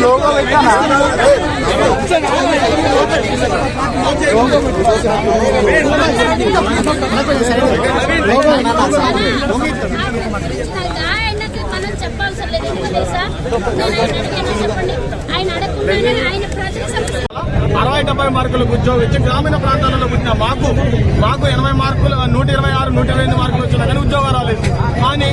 Logo పెట్టానా ఆయనకి మనం చెప్పాల్సిన లేదు ఆయన చెప్పండి ఆయన అడగకుండా ఆయన డెబ్బై మార్కులకు ఉద్యోగం ఇచ్చి గ్రామీణ ప్రాంతాలలో పుట్టిన మాకు మాకు ఎనభై మార్కులు నూట ఇరవై ఆరు నూట ఇరవై ఎనిమిది మార్కులు వచ్చినా కానీ ఉద్యోగం రాలేదు. కానీ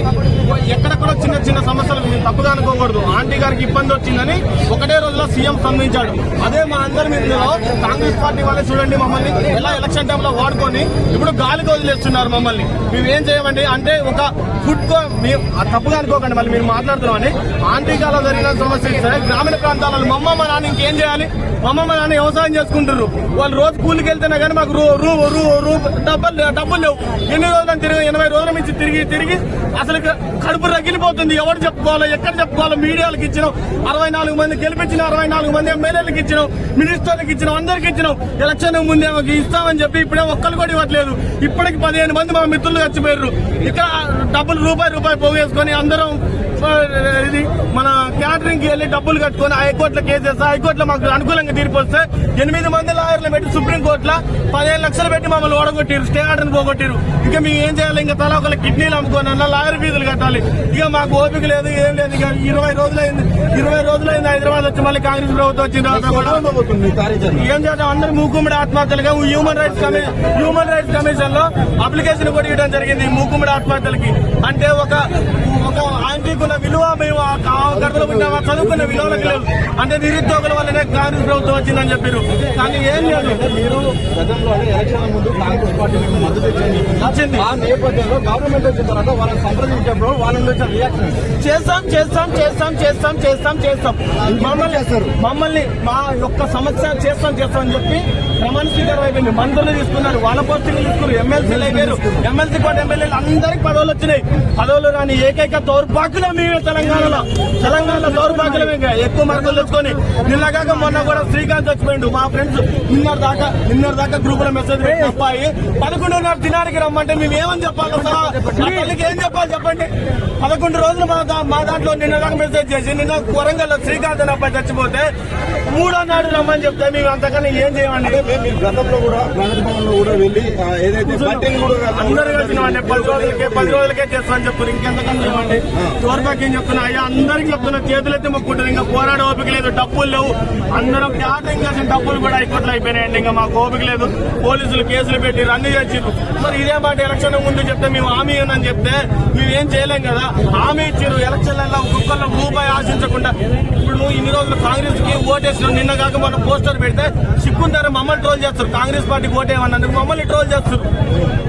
ఎక్కడక్కడ చిన్న చిన్న సమస్యలు మేము తప్పుగా అనుకోకూడదు. ఆంటీ గారికి ఇబ్బంది వచ్చిందని ఒకటే రోజులో సీఎం స్పందించాడు. అదే మా అందరి మీదలో కాంగ్రెస్ పార్టీ వాళ్ళే చూడండి మమ్మల్ని. ఎలా ఎలక్షన్ టైంలో వాడుకొని ఇప్పుడు గాలికి వదిలేస్తున్నారు మమ్మల్ని. మేము ఏం చేయమండి? అంటే ఒక ఫుడ్ మేము తప్పుగా అనుకోకండి మళ్ళీ మీరు మాట్లాడుతున్నామని ఆంటీ కాలం జరిగిన సమస్య సరే గ్రామీణ ప్రాంతాలలో మా మా నాన్న ఇంకేం చేయాలి? మా మా నాన్న వ్యవసాయం చేసుకుంటారు వాళ్ళు రోజు కూలికి వెళ్తేనే కానీ మాకు రూ రూ రూ రూ డబ్బులు డబ్బులు లేవు. ఎన్ని రోజులు తిరిగి ఎనభై రోజుల నుంచి తిరిగి తిరిగి అసలు కడుపు రగిలిపోతుంది. ఎవరు చెప్పుకోవాలో ఎక్కడ చెప్పుకోవాలో? మీడియాలకు ఇచ్చినాం. అరవై నాలుగు మంది గెలిపించిన అరవై నాలుగు మంది ఎమ్మెల్యేలకు ఇచ్చినాం మినిస్టర్లకు ఇచ్చినాం అందరికి ఇచ్చినాం. ఎలక్షన్ ముందే ఇస్తామని చెప్పి ఇప్పుడే ఒక్కరు కూడా ఇవ్వట్లేదు. ఇప్పటికి పదిహేను మంది మా మిత్రులు చచ్చిపోయారు ఇక్కడ డబ్బులు రూపాయి రూపాయి పోగేసుకొని అందరం ఇది మన క్యాటరింగ్కి వెళ్ళి డబ్బులు కట్టుకొని హైకోర్టులో కేసేసి హైకోర్టులో మాకు అనుకూలంగా తీర్పు వస్తే ఎనిమిది మంది లాయర్లు పెట్టి సుప్రీం కోర్టులో పదిహేను లక్షలు పెట్టి మమ్మల్ని ఓడగొట్టారు స్టే ఆర్డర్ పోగొట్టారు ఇక మేము ఏం చేయాలి? ఇంకా తల ఒకళ్ళ కిడ్నీలు అమ్ముకొని అన్న లాయర్ ఫీజులు కట్టాలి. ఇక మాకు ఓపిక లేదు ఏం లేదు. ఇక ఇరవై రోజులైంది ఇరవై రోజులైంది హైదరాబాద్ వచ్చి మళ్ళీ కాంగ్రెస్ ప్రభుత్వం వచ్చిన తర్వాత ఏం చేద్దాం? అందరు మూకుమ్మడి ఆత్మహత్యలుగా human rights commission human rights కమిషన్లో అప్లికేషన్ కూడా ఇవ్వడం జరిగింది మూకుమ్మడి ఆత్మహత్యలకి. అంటే ఒక ఆంటీకున్న విలువ మేము ఆ కా- గడపలో పుట్టిన చదువుకున్న విలువలకు లేదు అంటే నిరుద్యోగుల వల్లనే కాంగ్రెస్ ప్రభుత్వం వచ్చిందని చెప్పారు కానీ ఏం లేదు. మీరు గతంలో ఎలక్షన్ ముందు కాంగ్రెస్ పార్టీ మీకు మద్దతు ఇచ్చింది. వచ్చింది. ఆ నేపథ్యంలో గవర్నమెంట్ వచ్చిన తర్వాత వాళ్ళని సంప్రదించినప్పుడు వాళ్ళ నుంచి రియాక్షన్ చేస్తాం చేస్తాం చేస్తాం చేస్తాం చేస్తాం చేస్తాం. మమ్మల్ని? మమ్మల్ని మా యొక్క సమస్య చేస్తాం చేస్తాం అని చెప్పి ప్రమాణ స్వీకారం అయిపోయింది. మంత్రులు తీసుకున్నారు వాళ్ళ పోస్టింగ్లు తీసుకున్నారు ఎమ్మెల్సీలు అయిపోయారు. ఎమ్మెల్సీ పార్టీ ఎమ్మెల్యేలు అందరికి పదవులు వచ్చినాయి. పదవులు రాని ఏకైక దౌర్భాగ్యులు మేమే తెలంగాణలో తెలంగాణలో దౌర్భాగ్యులమే ఎక్కువ మార్కులు తెచ్చుకొని నిన్నగాక మొన్న కూడా శ్రీకాంత్ వచ్చిపోయిండు. మా ఫ్రెండ్స్ నిన్నటి దాకా నిన్నటి దాకా గ్రూప్లో మెసేజ్ పెట్టిన అబ్బాయి పదకొండున్నర దినానికి రమ్మంటే మేము ఏమని చెప్పాలి తల్లికి ఏం చెప్పాలి చెప్పండి? పదకొండు రోజులు మా మా దాంట్లో నిన్న దాకా మెసేజ్ చేసి నిన్న వరంగల్లో శ్రీకాంత్ అబ్బాయి చచ్చిపోతే మూడో నాడు రమ్మని చెప్తే మేము అంతకన్నా ఏం చేయమండి? మీరు గతంలో కూడా ప్రగతి భవన్లో కూడా వెళ్ళి ఏదైతే అందరు కలిసినామండి పది రోజులకే పది రోజులకే చేస్తామని చెప్తారు ఇంకెంతకన్నా చేయమండి తోర్పాకి ఏం చెప్తున్నా అయ్యా అందరికి చెప్తున్నా చేతులు ఎత్తి మొక్కుంటారు ఇంకా పోరాడే ఓపిక లేదు డబ్బులు లేవు. అందరం క్యాటరింగ్ చేసిన డబ్బులు కూడా హైకోర్టులో అయిపోయినాయండి. ఇంకా మాకు ఓపిక లేదు. పోలీసులు కేసులు పెట్టి రన్ను చేసిరు మరి ఇదే మాట ఎలక్షన్ ముందు చెప్తే మేము హామీ అని చెప్తే మేము ఏం చేయలేం కదా. హామీ ఇచ్చారు ఎలక్షన్లలో ఒక్కొక్కరు రూపాయి ఆశించకుండా ఇప్పుడు నువ్వు ఇన్ని రోజులు కాంగ్రెస్కి ఓటేసిన నిన్న కాక మన పోస్టర్ పెడితే సిక్కుంటారు మమ్మల్ని ట్రోల్ చేస్తారు. కాంగ్రెస్ పార్టీకి ఓటేమన్నందుకు మమ్మల్ని ట్రోల్ చేస్తారు.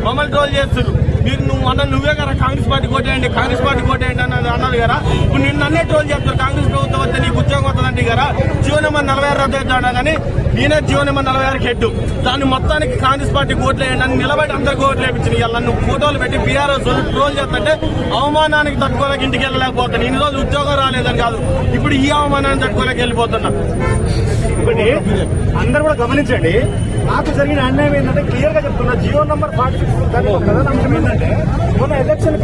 మమ్మల్ని ట్రోల్ చేస్తారు. మీరు నువ్వు అన్న నువ్వే కదా కాంగ్రెస్ పార్టీ కోటేయండి కాంగ్రెస్ పార్టీ కోటేయండి అన్నది అన్నది కదా. ఇప్పుడు నిన్ను అన్నే ట్రోల్ చేస్తారు కాంగ్రెస్ ప్రభుత్వం వస్తే నీకు ఉద్యోగం వస్తుందండి కదా. జీవో నెంబర్ నలభై ఆరు రద్దు అవుతాడా కానీ నేనే జీవో నెంబర్ నలభై ఆరుకి హెడ్. దాన్ని మొత్తానికి కాంగ్రెస్ పార్టీ కోట్లేయండి వేయండి అని నిలబడి అందరికి ఓట్లు వేయించింది ఇలా నువ్వు ఫోటోలు పెట్టి బీఆర్ఎస్ ట్రోల్ చేస్తుంటే అవమానానికి తట్టుకోలేక ఇంటికి వెళ్ళలేకపోతాను ఇన్ని రోజులు ఉద్యోగం రాలేదని కాదు. ఇప్పుడు ఈ అవమానాన్ని తట్టుకోలేక వెళ్ళిపోతున్నా. ఇప్పుడు అందరు కూడా గమనించండి నాకు జరిగిన అన్యాయం ఏంటంటే క్లియర్గా చెప్తున్నా జియో నంబర్ ఫార్టీ సిక్స్ దాని ఒక ప్రధాన అంశం ఏంటంటే మొన్న ఎలక్షన్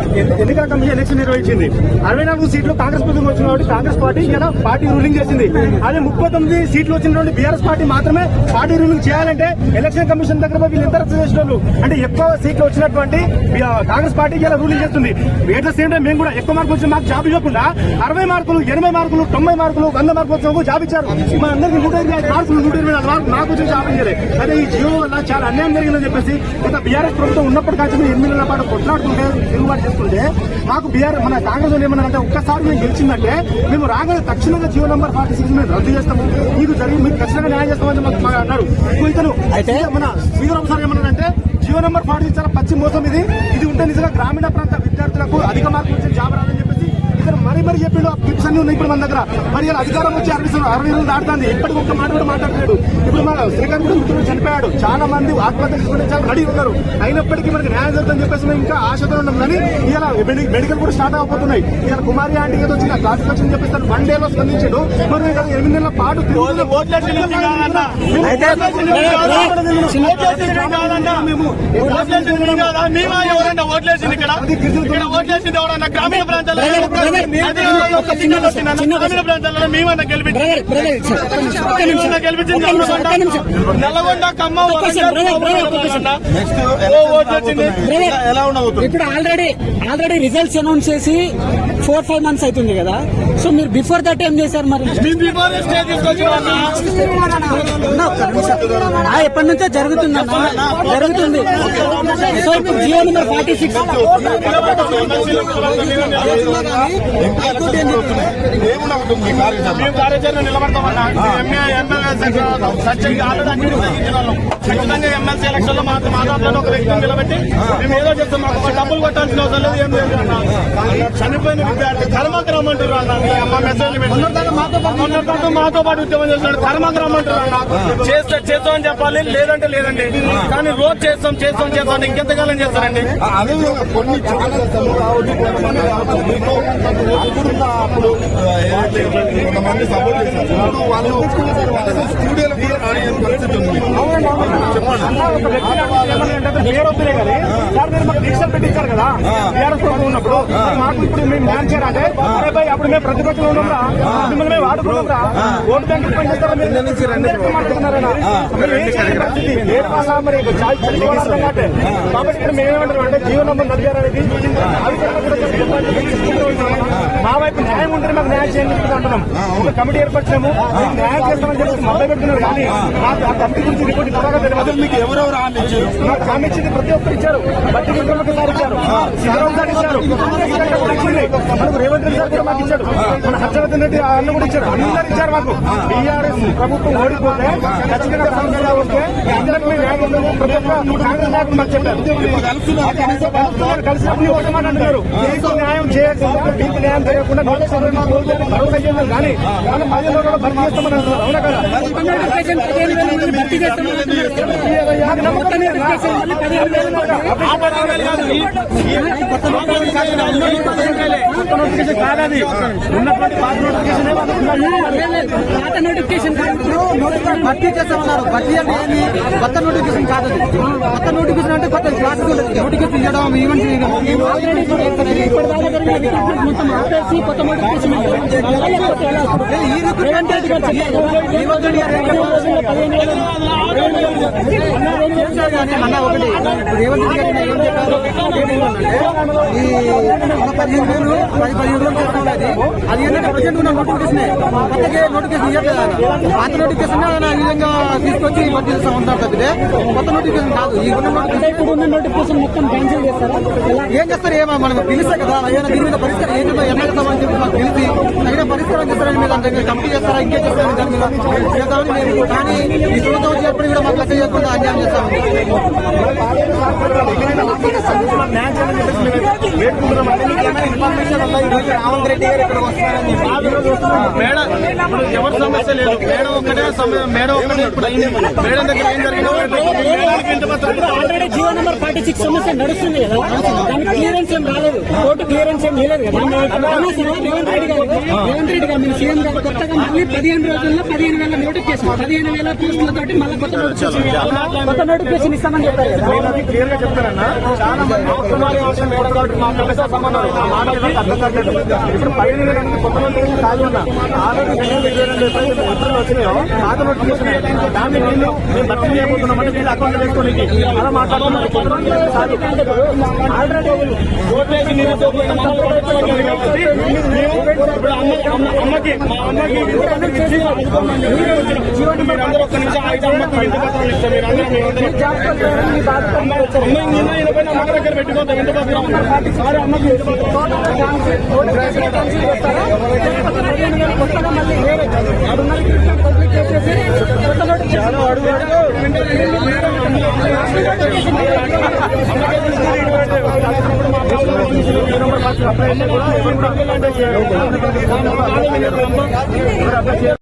ఎన్నికల కమిషన్ ఎలక్షన్ నిర్వహించింది? అరవై నాలుగు సీట్లు కాంగ్రెస్ ప్రభుత్వం వచ్చిన కాబట్టి కాంగ్రెస్ పార్టీ ఇలా పార్టీ రూలింగ్ చేసింది. అదే ముప్పై తొమ్మిది సీట్లు వచ్చినటువంటి బీఆర్ఎస్ పార్టీ మాత్రమే పార్టీ రూలింగ్ చేయాలంటే ఎలక్షన్ కమిషన్ దగ్గర వీళ్ళు ఎంత చేసిన వాళ్ళు అంటే ఎక్కువ సీట్లు వచ్చినటువంటి కాంగ్రెస్ పార్టీ ఇలా రూలింగ్ చేస్తుంది. ఎట్ ద సేమ్ టైం మేము కూడా ఎక్కువ మార్కులు వచ్చిన మాకు జాబ్ ఇవ్వకుండా అరవై మార్కులు ఎనభై మార్కులు తొంభై మార్కులు వంద మార్కులు వచ్చిన జాబ్ ఇచ్చారు. మా అందరికి నూట ఇరవై మార్కులు నూట ఇరవై నాకు వచ్చిన జాబ్ ఇయ్యలే. అదే ఈ జియో వల్ల చాలా అన్యాయం జరిగిందని చెప్పేసి గత బీఆర్ఎస్ ప్రభుత్వం ఉన్నప్పటి కాచి మేము ఎనిమిది నెలల పాటు కొట్లాడుతుంటే తిరుగుబాటు చేసుకుంటే మాకు బీఆర్ మన కాంగ్రెస్ వాళ్ళు ఏమన్నారంటే ఒక్కసారి మేము గెలిచిందంటే మేము రాగానే తక్షణంగా G O number forty six మేము రద్దు చేస్తాము. మీకు జరిగి మీకు ఖచ్చితంగా న్యాయం చేస్తామని మాకు అన్నారు. ఇంకో ఇతను అయితే మన శ్రీధరం సార్ ఏమన్నారంటే జియో నంబర్ ఫార్టీ సిక్స్ చాలా పచ్చి మోసం ఇది. ఇది ఉంటే నిజంగా గ్రామీణ ప్రాంత విద్యార్థులకు అధిక మార్కులు వచ్చే జాబ్ రాదని చెప్పేసి ఇతను మరీ మరీ చెప్పిండు ఆ టిప్స్ అన్ని ఉన్నాయి ఇప్పుడు మన దగ్గర మరి ఇలా అధికారం వచ్చి అరవై అరవై రోజులు దాటుతుంది ఇప్పటికి ఒక్క మాట కూడా మాట్లాడలేడు ఇప్పుడు మన శ్రీకాంత్ కూడా చనిపోయాడు చాలా మంది ఆత్మహత్య చేసుకుంటే చాలా రెడీ ఉన్నారు అయినప్పటికీ మనకి న్యాయం జరుగుతుందని చెప్పేసి మేము ఇంకా ఆశతో ఉన్నాం కానీ ఇలా మెడికల్ కూడా స్టార్ట్ అవబోతున్నాయి ఇలా కుమారి ఆంటీ ఏదో వచ్చిన క్లాస్ వచ్చి చెప్పేస్తారు వన్ డే లో స్పందించాడు మరి ఎనిమిది నెలల పాటు ఓట్లేసింది ఇక్కడ ఇక్కడ ఓట్లేసింది ఎవరన్నా గ్రామీణ ప్రాంతాల్లో ఖమ్మం ఎలా ఉండబోతుంది? ఇప్పుడు ఆల్రెడీ ఆల్రెడీ రిజల్ట్స్ అనౌన్స్ చేసి ఫోర్ ఫైవ్ మంత్స్ అవుతుంది కదా. సో మీరు బిఫోర్ దట్ ఏం చేశారు మరి? ఎప్పటి నుంచో జరుగుతుందన్న జరుగుతుంది. సో ఇప్పుడు జియో నెంబర్ ఫార్టీ సిక్స్ మేము కార్యాచరణ నిలబడతామన్నా? ఎంఏ ఎమ్మెల్యే సత్యంగా ఆల్రెడీ అన్ని నిర్వహించిన వాళ్ళం ఖచ్చితంగా ఎమ్మెల్సీ ఎలక్షన్లో మా ఒక వ్యక్తిని నిలబెట్టి మేము ఏదో చెప్తాం మాకు ఒక డబ్బులు కొట్టాల్సిన అవసరం లేదు ఏం లేదు అన్న చనిపోయిన విద్యార్థి కర్మకు రమ్మంటారు అన్న మీ అమ్మ మెసేజ్ మాతో పాటు ఉద్యమం చేస్తున్నాడు. కర్మకు రమ్మంటారు అన్న. చేస్తే చేస్తామని చెప్పాలి లేదంటే లేదండి. కానీ రోజు చేస్తాం చేస్తాం చేస్తాం ఇంకెంతకాలం చేస్తారండి? అదే కొన్ని కొంతమంది అప్పుడు సపోర్ట్ ఇప్పుడు వాళ్ళు స్టూడియోలో కూడా రాని పరిస్థితి ఉంది పెట్టించారు కదా టీఆర్ఎస్ ప్రభుత్వం ఉన్నప్పుడు మాకు ఇప్పుడు మేము న్యాయం చేయాలంటే అరే అప్పుడు మేము ప్రతిపక్షంలో ఉన్నాంరా మిమ్మల్ని మేము ఓటు బ్యాంక్ మరి కాబట్టి అంటే జీవో నంబర్ అనేది మా వైపు న్యాయం ఉంటే మాకు న్యాయం చేయండి అంటున్నాం. కమిటీ ఏర్పరిచాము న్యాయం చేస్తామని చెప్పి మొదలు పెడుతున్నారు కానీ మాకు ఆ కమిటీ గురించి రిపోర్ట్ త్వరగా తెలియదు మీకు ఎవరెవరు హామీ ఇచ్చారు? నాకు హామీ ఇచ్చింది ప్రతి ఒక్కరు ఇచ్చారు. బట్టి విక్రమకి సార్ ఇచ్చారు. శివరాం సార్ ఇచ్చారు. మనకు రేవంత్ రెడ్డి సార్ కూడా మాకు ఇచ్చాడు. మన హర్షవర్ధన్ రెడ్డి అన్న కూడా ఇచ్చారు అందరు ఇచ్చారు మాకు. టీఆర్ఎస్ ప్రభుత్వం ఓడిపోతే ఖచ్చితంగా సమస్యగా వస్తే అందరికి మేము న్యాయం చేస్తాము. ప్రతి ఒక్క కాంగ్రెస్ నాయకులు మాకు చెప్పారు. కలిసినప్పుడు ఒకటే మాట అంటున్నారు. న్యాయం చేయకుండా న్యాయం చేయకుండా నోటీస్ కానీ భర్తీ చేస్తామని నోటిఫికేషన్ కాదు. ఉన్నటువంటి పాత నోటిఫికేషన్ పాత నోటిఫికేషన్ భర్తీ చేస్తామన్నారు భర్తీ అంటే ఏంది కొత్త నోటిఫికేషన్ కాదు అది. కొత్త నోటిఫికేషన్ అంటే కొత్త క్లాస్ నోటిఫికేషన్ ఇవ్వడం రిక్రూట్మెంట్ అన్న ఒకటి రేవంత్ రెడ్డి గారు ఏం చెప్పారు? ఏంటంటే ఈ పదిహేను వేలు పది పదిహేను రోజులు చేస్తాం అది. అది ఏంటంటే ప్రజెంట్ ఉన్న నోటిఫికేషన్ కొత్తగా నోటిఫికేషన్ ఇవ్వట్లేదు ఆయన. పాత నోటిఫికేషన్ ఆయన ఈ విధంగా తీసుకొచ్చి భర్తీ చేస్తా ఉంటారు తప్పితే కొత్త నోటిఫికేషన్ కాదు. ఈ ఉన్న నోటిఫికేషన్ అంటే ఇప్పుడు ఉన్న నోటిఫికేషన్ మొత్తం క్యాన్సిల్ చేస్తారా? ఎలా? ఏం చేస్తారు? ఏమో మనకు పిలిస్తే కదా. ఏమైనా దీని మీద పరిష్కారం ఏం చేద్దాం ఎట్లా చేద్దామని చెప్పి మాకు తెలిసి తగిన పరిష్కారం చేస్తారని మీద అంటే మీరు కమిటీ చేస్తారా? ఇంకేం చేస్తారని దాని మీద చేద్దామని మేము కానీ ఈ ప్రభుత్వం వచ్చేటప్పుడు కూడా మాకు లెక్క చేయకుండా అన్యాయం చేస్తాము న్యాయం చేయాలని చెప్పేసి మేము వేడుకుంటున్నాం ఏమైనా ఇన్ఫర్మేషన్ ఉందా ఈ రోజు రావంత్ రెడ్డి గారు ఇక్కడ వస్తున్నారని మేడం ఇప్పుడు ఎవరి సమస్య లేదు. మేడం ఒక్కటే మేడం ఒక్కటే ఇప్పుడు అయింది. మేడం దగ్గర ఏం జరిగిందో జియో నెంబర్ ఫార్టీ సిక్స్ సమస్య నడుస్తుంది కదా. దానికి క్లియరెన్స్ ఏం రాలేదు. కోర్టు క్లియరెన్స్ ఏం లేదు కదా. అనవసరం రేవంత్ రెడ్డి గారు రేవంత్ రెడ్డి గారు మన సీఎం గారు కొత్తగా మళ్ళీ పదిహేను రోజుల్లో పదిహేను వేల నోటిఫికేషన్ పదిహేను వేల పోస్టులతోటి మళ్ళీ కొత్త నోటిఫికేషన్ కొత్త నోటిఫికేషన్ ఇస్తామని చెప్పారు కదా. నేను అది క్లియర్గా చెప్తానన్నా చాలా మంది అవసరం మేడం కాబట్టి మా కలిసే సంబంధం ఇప్పుడు రెండు కొత్త నోటిఫికేషన్ కాదు అన్న ఆల్రెడీ రెండు వేల ఇరవై రెండు ఎప్పుడైతే ఉత్తర్వులు వచ్చినాయో పాత నోటిఫికేషన్ దాన్ని వీళ్ళు మేము భర్తీ చేయబోతున్నామంటే వీళ్ళు అకౌంట్ వేసుకోనికి అలా మాట్లాడుతున్నారు కొత్త నోటిఫికేషన్ కాదు ఆల్రెడీ ఓట్లేసి నిరుద్యోగులు కాబట్టి మేము ఇప్పుడు అమ్మకి అమ్మ- అమ్మకి మా అమ్మకి వింత పత్రం ఇచ్చి చూడండి మీరు అందరూ ఒక్క నిమిషం ఐదు అమ్మకి వింత పత్రాలు ఇస్తాం అమ్మ దగ్గర పెట్టుకోవద్దు వింత పత్రం అమ్మకి వింత మళ్ళీ వేరే అప్లై కూడా అప్లై చేయాలి